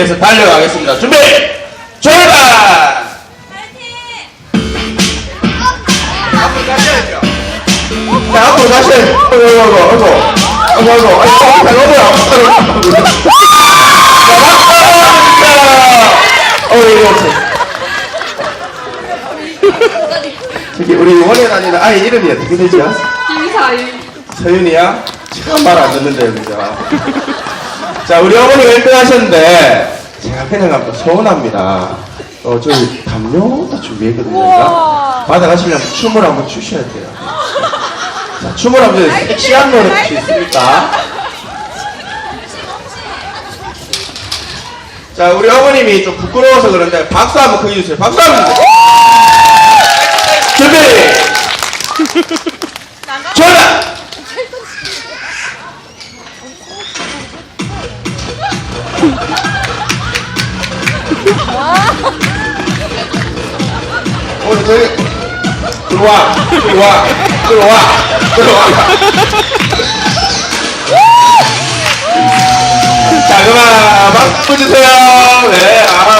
그래서 달려가겠습니다. 준비! 출발! 앞으로 가셔야죠. 자, 앞으로 가셔야죠. 어이구, 어이구, 어이구. 어이구, 어이구. 아이고, 잘 넘어요. 자, 어이구. 저기 우리 원에 다니는 아이 이름이 어떻게 되죠? 김사유. 서윤이야? 지금 말안 듣는데요, 그죠? 자, 우리 어머니가 1등 하셨는데, 제가 그냥 또 서운합니다. 어, 저희 담요도 준비했거든요. 저희가. 받아가시려면 춤을 한번 추셔야 돼요. 자, 춤을 한번 섹시한 노래 혹시 있습니까? 자, 우리 어머님이 좀 부끄러워서 그런데 박수 한번 크게 주세요. 박수 한번 주세요. 준비! 전 오늘 저희 들어와 들어와 들어와 들어와